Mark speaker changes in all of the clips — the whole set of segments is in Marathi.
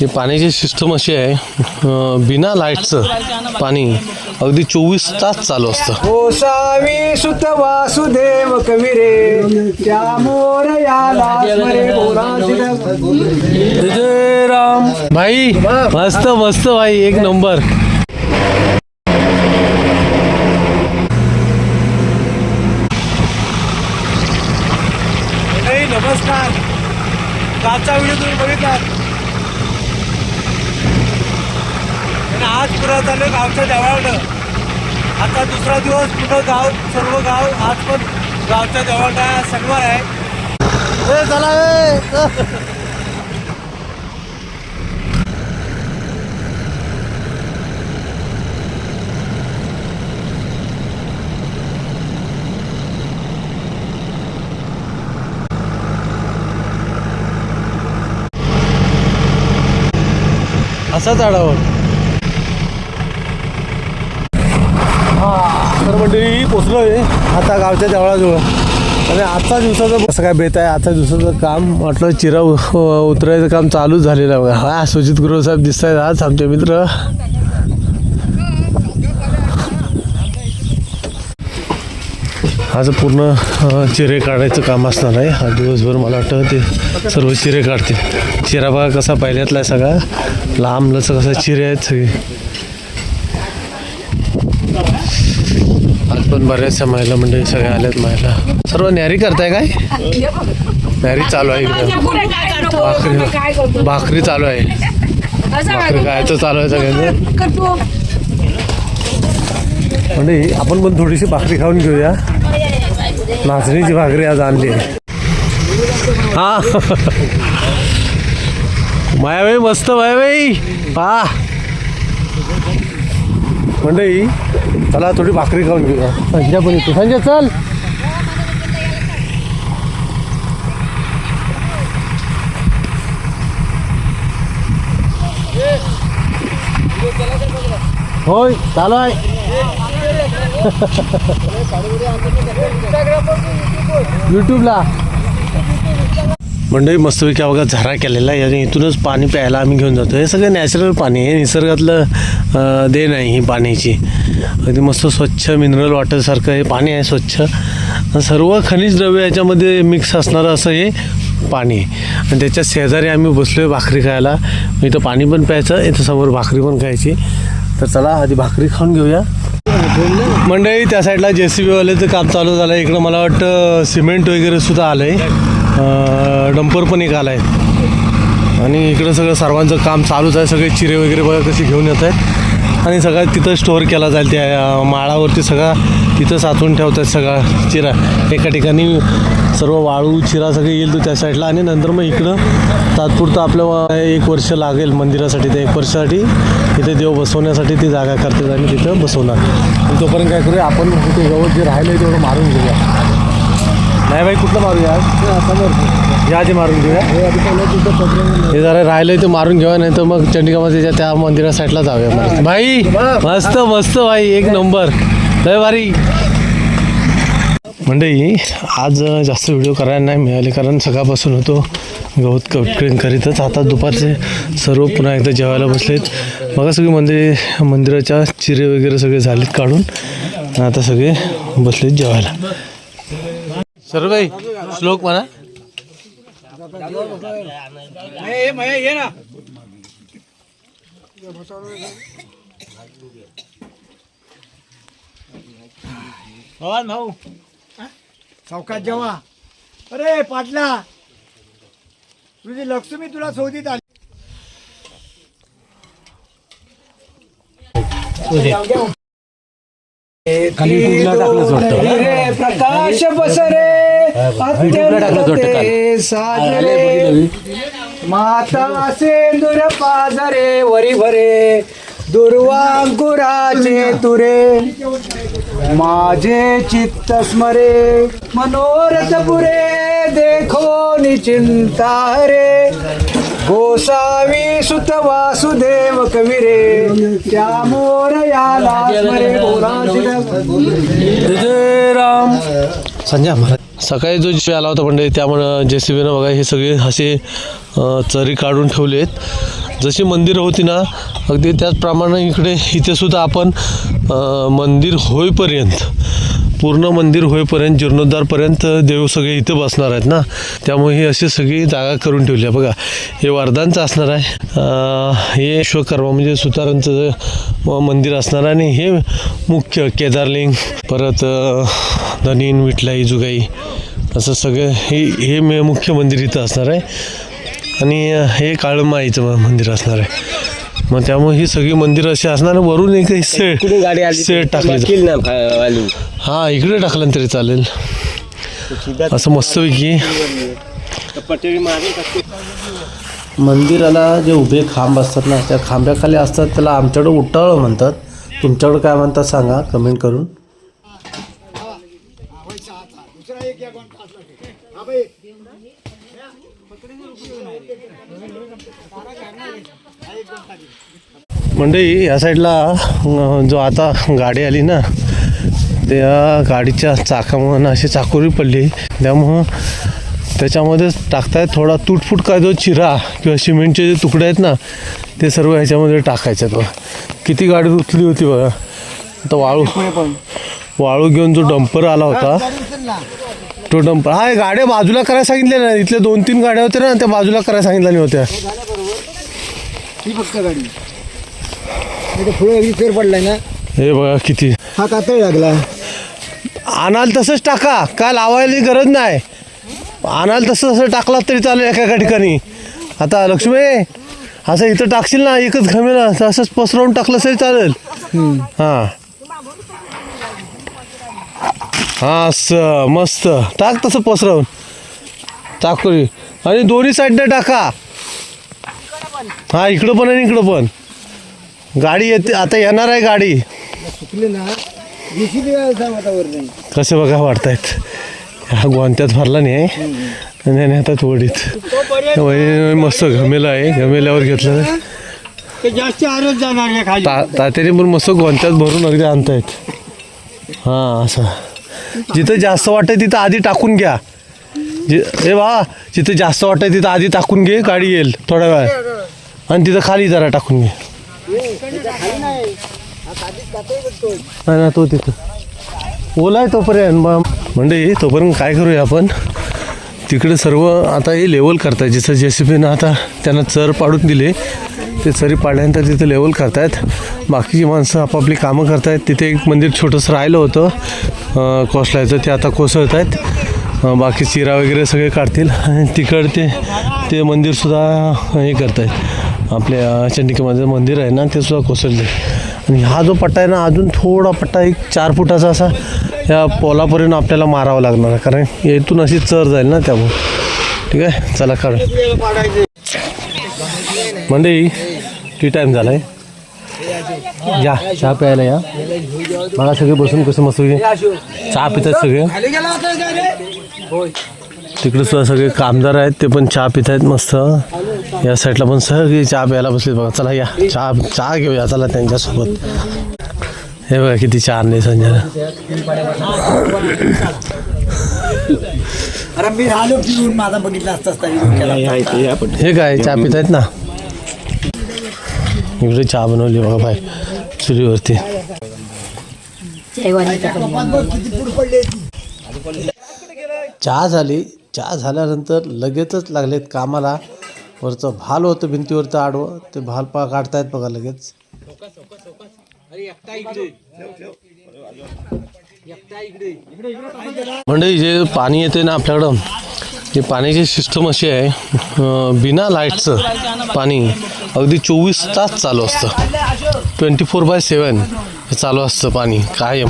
Speaker 1: ही पाण्याची सिस्टम अशी आहे बिना लाईटचं पाणी अगदी चोवीस तास चालू असतं.
Speaker 2: गोसावी सुत वासुदेव कविरे
Speaker 1: राम भाई मस्त मस्त भाई एक नंबर.
Speaker 2: नमस्कार. कालचा व्हिडिओ तुम्ही बघितला आज पुरा चालू गावच्या देवाळं आता दुसरा दिवस पुढं गाव सर्व गाव आज पण गावच्या देवाळा शनिवार आहे. ए, चला ए.
Speaker 1: असाच आढावा. तर मंडळी पोचलोय आता गावच्या देवळाजवळ आणि आजचा दिवसाचं कसं काय बेत आहे आजच्या दिवसाचं काम म्हटलं चिरा उतरायचं काम चालूच झालेलं आहे बघा. हा सुजित गुरु साहेब दिसत आहेत आज आमचे मित्र. आज पूर्ण चिरे काढायचं काम असणार आहे. हा दिवसभर मला वाटतं ते सर्व चिरे काढते चिरा बघा कसा पहिल्यातला आहे सगळा. लांब लच कसा चिरे आहेत सगळे. पण बऱ्याचशा महिला मंडळी सगळ्या आल्यात महिला. सर्व न्यारी करताय काय? न्यारी चालू आहे भाकरी भाकरी चालू आहे. भाकरी काय तर चालू आहे सगळ्यांचं. म्हणजे आपण पण थोडीशी भाकरी खाऊन घेऊया. नाचणीची भाकरी आज आणली आहे. हा. मायाबाई मस्त मायाबाई. हा मंडई चला थोडी भाकरी खाऊन घेऊया. संजय पण येतो. संजय चल. होय चालू आहे यूट्यूबला मंडळी मस्तपैकी अवघात झरा केलेला आहे आणि इथूनच पाणी प्यायला आम्ही घेऊन जातो. हे सगळं नॅचरल पाणी आहे. निसर्गातलं देण आहे ही पाण्याची. अगदी मस्त स्वच्छ मिनरल वॉटरसारखं हे पाणी आहे स्वच्छ. सर्व खनिज द्रव्य याच्यामध्ये मिक्स असणारं असं हे पाणी आणि त्याच्या शेजारी आम्ही बसलो आहे भाकरी खायला. इथं पाणी पण प्यायचं इथं समोर भाकरी पण खायची. तर चला आधी भाकरी खाऊन घेऊया. मंडळी त्या साईडला जे सी बीवाल्याचं काम चालू झालं आहे इकडं मला वाटतं सिमेंट वगैरे सुद्धा आलं आहे डंपर पण एक आला आहे आणि इकडं सगळं सर्वांचं काम चालूच आहे. सगळे चिरे वगैरे बघा कशी घेऊन येत आहेत. आणि सगळं तिथं स्टोअर केला जाईल. त्या माळावरती सगळा तिथं साचवून ठेवतात सगळा चिरा. एका ठिकाणी सर्व वाळू चिरा सगळे येईल तो त्या साईडला आणि नंतर मग इकडं तात्पुरतं आपलं एक वर्ष लागेल मंदिरासाठी. त्या एक वर्षासाठी तिथे देव बसवण्यासाठी ती जागा करतात आणि तिथं बसवणार. तोपर्यंत काय करूया आपण ते गवत जे राहिलं आहे तेवढं मारून घेऊया. नाही भाई कुठलं मारूया समोर या आधी मारून घेऊया. हे जरा राहिलंय ते मारून घेऊया नाही तर मग चंडीगामध्ये त्या मंदिरा साईडला जाऊया मग. भाई मस्त मस्त भाई एक नंबर. लय भारी. मंडळी आज जास्त व्हिडिओ करायला नाही मिळाले कारण सकाळपासून होतो. गवत कट करीतच. आता दुपारचे सर्व पुन्हा एकदा जेवायला बसलेत. बघा सगळी मंदिर मंदिराच्या चिरे वगैरे सगळे झालेत काढून. आता सगळे बसलेत जेवायला. सर्व श्लोक म्हणा.
Speaker 2: ये ना भाऊ चौकात जेव्हा अरे पाटला. तुझी लक्ष्मी तुला शोधित आली. रे प्रकाश बसरे अत्यंत साजरे. माता सेंदूर पाजरे वरी भरे दुर्वांकुराचे तुरे. माझे चित्त स्मरे मनोरथ पुरे देखो निचिंता रे. गोसावी सुत वासुदेव कविरे. त्या मोरयाला स्मरे
Speaker 1: जय राम संजय महाराज. सकाळी जो जे आला होता म्हणजे त्यामुळं जे सी बीनं बघा हे सगळे असे चरी काढून ठेवले आहेत जशी मंदिरं होती ना अगदी त्याचप्रमाणे इकडे इथे सुद्धा आपण मंदिर होईपर्यंत पूर्ण मंदिर होईपर्यंत जीर्णोद्धारपर्यंत देव सगळे इथे बसणार आहेत ना? त्यामुळे ही अशी सगळी जागा करून ठेवली आहे. बघा हे वरदानचं असणार आहे. हे विश्वकर्मा म्हणजे सुतारांचं मंदिर असणार आहे. आणि हे मुख्य केदारलिंग परत धनीन विठलाई जुगाई असं सगळं हे हे मे मुख्य मंदिर इथं असणार आहे. आणि हे काळमाईचं मंदिर असणार आहे. मग त्यामुळे ही सगळी मंदिरं अशी असणार वरून एक सेट
Speaker 3: गाडी आली
Speaker 1: सेट टाकले
Speaker 3: किल ना फा- वालू.
Speaker 1: हा इकडे टाकलं तरी चालेल. असं मस्तपैकी
Speaker 3: पटेरी.
Speaker 1: मंदिराला जे उभे खांब असतात ना त्या खांब्याखाली असतात त्याला आमच्याकडे उटाळ म्हणतात. तुमच्याकडे काय म्हणतात सांगा कमेंट करून. मंडई या साईडला जो आता गाडी आली ना त्या गाडीच्या चाकामुळं अशी चाकोरी पडली. त्यामुळं त्याच्यामध्ये टाकतायत थोडा तुटफुट काय जो चिरा किंवा सिमेंटचे जे तुकडे आहेत ना ते सर्व ह्याच्यामध्ये टाकायचे बघा. किती गाडी रुतली होती बघा. आता वाळू वाळू घेऊन जो डंपर आला होता तो डंपर हा गाड्या बाजूला करायला सांगितल्या ना. इथल्या दोन तीन गाड्या होत्या ना त्या बाजूला करायला सांगितल्या होत्या.
Speaker 2: ही फक्त गाडी. नाही पुढे फेर पडलाय ना.
Speaker 1: हे बघा किती.
Speaker 2: हा कातळ लागला.
Speaker 1: आणाल तसंच टाका. काय लावायला गरज नाही. आणाल तसं तसं टाकलात तरी चालेल एका एका ठिकाणी. आता लक्ष्मी असं इथं टाकशील ना एकच घमेला असंच पसरवून टाकलं तरी चालेल. हां. हां असं मस्त. टाक तसं पसरवून. टाकू आणि दोन्ही साईडने टाका. हा इकडं पण आणि इकडं पण. गाडी येते आता येणार आहे गाडी. कसे बघा वाढतायत. हा गोंत्यात भरला नाही आणि आता वहिनी मस्त घमेला आहे. घमेल्यावर घेतलं
Speaker 2: जास्त आरच जाणार या खाली.
Speaker 1: ता तात्याने पण मस्त गोंत्यात भरून अगदी आणतायत. हां असं. जिथं जास्त वाटतं तिथं आधी टाकून घ्या. जि ए बा जिथं जास्त वाटतं तिथं आधी टाकून घे गाडी येईल थोड्या वेळ. आणि तिथं खाली जरा टाकून घे. नाही ना तो तिथं. ओला आहे तोपर्यंत. मग म्हणजे तोपर्यंत काय करूया आपण? तिकडे सर्व आता हे लेवल करतायत. जसं जे सी बीनं आता त्यांना चर पाडून दिले ते चरी पाडल्यानंतर तिथं लेवल करतायत. बाकीची माणसं आपापली कामं करतायत. तिथे एक मंदिर छोटंसं राहिलं होतं. कोसलायचं ते आता कोसळत आहेत बाकी चिरा वगैरे सगळे काढतील. आणि तिकड ते ते मंदिरसुद्धा हे करत आहेत आपल्या चंडिकेमध्ये मंदिर आहे ना ते सुद्धा कोसळले आणि हा जो पट्टा आहे ना अजून थोडा पट्टा एक चार फुटाचा असा या पोलापर्यंत आपल्याला मारावा लागणार आहे. कारण येथून अशी चर जाईल ना त्यामुळे. ठीक आहे? चला काढ म्हणजे टी टाईम झाला आहे या चहा प्यायला या. मला सगळे बसून कसं मस्त चहा पितात सगळे? तिकडे सुद्धा सगळे कामदार आहेत ते पण चहा पित आहेत मस्त. या साईडला पण सगळे चहा प्यायला बसले बघा. चला या चहा चहा घेऊया. चला त्यांच्यासोबत. हे बघा किती चहा संजयला
Speaker 2: असताच तरी
Speaker 1: हे काय चहा पित आहेत ना? इकडे चहा बनवली बघा बाय चुलीवरती चहा झाली चहा झाल्यानंतर लगेचच लागलेत कामाला. वरचं भाल होतं भिंतीवरचं आडवं ते भाल पा काढतायत बघा लगेच. म्हणजे जे पाणी येते ना आपल्याकडं हे पाण्याची सिस्टम अशी आहे बिना लाईटचं पाणी अगदी चोवीस तास चालू असतं. ट्वेंटी फोर बाय सेवन चालू असतं पाणी कायम.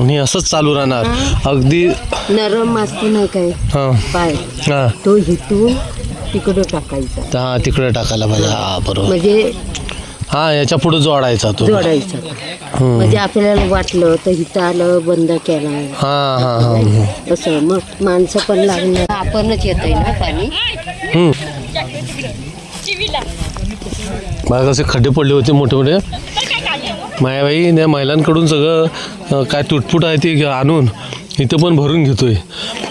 Speaker 1: आणि असंच चालू राहणार. अगदी
Speaker 4: नरम असतो नाही काय?
Speaker 1: हां.
Speaker 4: पाय.
Speaker 1: हां.
Speaker 4: तो हिथून तिकडं टाकायचा.
Speaker 1: हां तिकडे टाकायला पाहिजे. हां बरोबर.
Speaker 4: म्हणजे
Speaker 1: हां याच्यापुढे जोडायचा तो.
Speaker 4: जोडायचा. म्हणजे आपल्याला वाटलं तर हिथं आलं बंद केला.
Speaker 1: हां हां हां.
Speaker 4: असं मग माणसं पण लागणार. आपणच येत आहे ना पाणी.
Speaker 1: हम्म. बघा कसे खड्डे पडले होते मोठे मोठे मायाबाई त्या महिलांकडून सगळं काय तुटफूट आहे ते आणून इथं पण भरून घेतोय.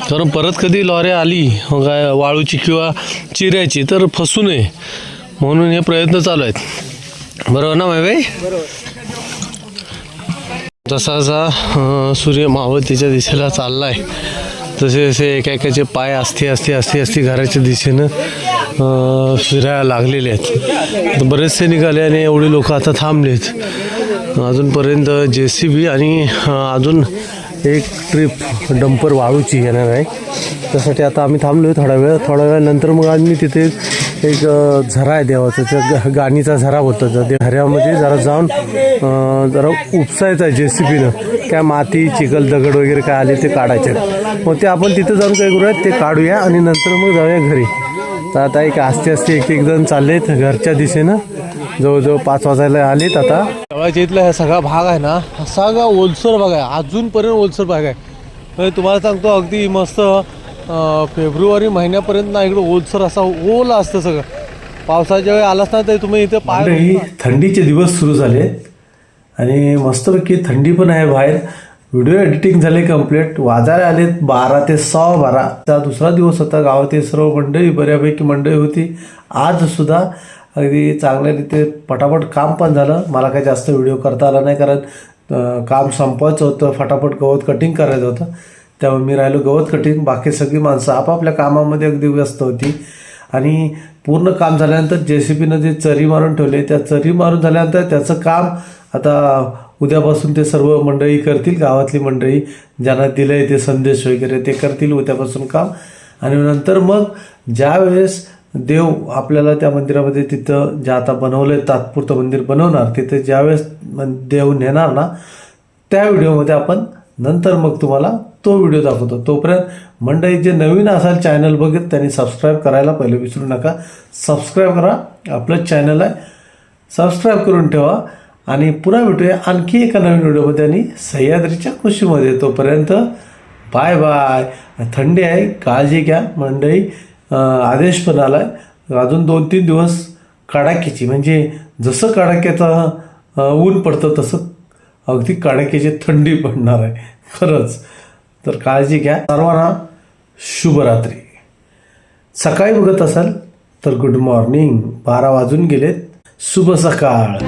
Speaker 1: कारण परत कधी लॉऱ्या आली काय वाळूची किंवा चिऱ्याची तर फसू नये. म्हणून हे प्रयत्न चालू आहेत. बरोबर ना मायाबाई? जसा जसा सूर्य मावळतीच्या दिशेला चालला आहे तसे जसे एका एकाचे पाय असते असते असते असते घराच्या दिशेनं फिरायला लागलेले आहेत. बरेचसे निघाले आणि एवढे लोक आता थांबलेत अजूनपर्यंत जे सी बी आणि अजून एक ट्रिप डंपर वाळूची येणार आहे. त्यासाठी आता आम्ही थांबलो आहे थोडा वेळ थोड्या वेळानंतर मग आम्ही तिथे एक झरा आहे देवाचा. त्या ग- गाणीचा झरा होता. त्या झऱ्यामध्ये जरा जाऊन जरा उपसायचा आहे जे सी बीनं काय माती चिखल दगड वगैरे काय आले ते काढायचे आहेत. मग ते आपण तिथं जाऊन काय करूया ते काढूया आणि नंतर मग जाऊया घरी. तर आता एक आस्ते आस्ते एक एक जण चाललेत घरच्या दिशेनं. जवळजवळ पाच वाजायला आलेत आता. देवळाच्या इथला हा सगळा भाग आहे ना हा सगळा ओलसर भाग आहे. अजूनपर्यंत ओलसर भाग आहे. म्हणजे तुम्हाला सांगतो अगदी मस्त फेब्रुवारी महिन्यापर्यंत ना इकडं ओलसर असा ओल असतं सगळं. पावसाच्या वेळी आलाच ना तर तुम्ही इथे पाय थंडीचे दिवस सुरू झाले आणि मस्तपैकी थंडी पण आहे बाहेर. व्हिडिओ एडिटिंग झाले कंप्लीट वाजारे आले बारा ते सहा बारा. त्या दुसरा दिवस होता. गावातील सर्व मंडळी बऱ्यापैकी मंडळी होती. आज सुद्धा अगदी चांगल्या रीते पटापट काम पण झालं. मला काही जास्त व्हिडिओ करता आला नाही कारण काम संपवायचं होतं. फटाफट गवत कटिंग करायचं होतं. त्यामुळे मी राहिलो गवत कटिंग बाकी सगळी माणसं आपापल्या कामामध्ये अगदी व्यस्त होती. आणि पूर्ण काम झाल्यानंतर जे सी पीनं जे चरी मारून ठेवले त्या चरी मारून झाल्यानंतर त्याचं काम आता उद्यापासून ते सर्व मंडळी करतील गावातली मंडळी ज्यांना दिलं आहे ते संदेश वगैरे ते करतील उद्यापासून काम. आणि नंतर मग ज्या वेळेस देव आपल्याला त्या मंदिरामध्ये तिथं जे आता बनवलं आहे तात्पुरतं मंदिर बनवणार तिथे ज्यावेळेस देव नेणार ना त्या व्हिडिओमध्ये आपण नंतर मग तुम्हाला तो व्हिडिओ दाखवतो. तोपर्यंत मंडळी जे नवीन असाल चॅनल बघत त्यांनी सबस्क्राईब करायला पहिले विसरू नका. सबस्क्राईब करा आपलं चॅनल आहे. सबस्क्राईब करून ठेवा. आणि पुन्हा भेटूया आणखी एका नवीन व्हिडिओमध्ये. आणि सह्याद्रीच्या खुशीमध्ये तोपर्यंत बाय बाय. थंडी आहे काळजी घ्या मंडळी. आदेश पण आला आहे अजून दोन तीन दिवस कडाक्याची म्हणजे जसं कडाक्याचं ऊन पडतं तसं अगदी कडाक्याची थंडी पडणार आहे. खरंच. तर काळजी घ्या. सर्वांना शुभरात्री. सकाळी बघत असाल तर गुड मॉर्निंग. बारा वाजून गेलेत. शुभ सकाळ.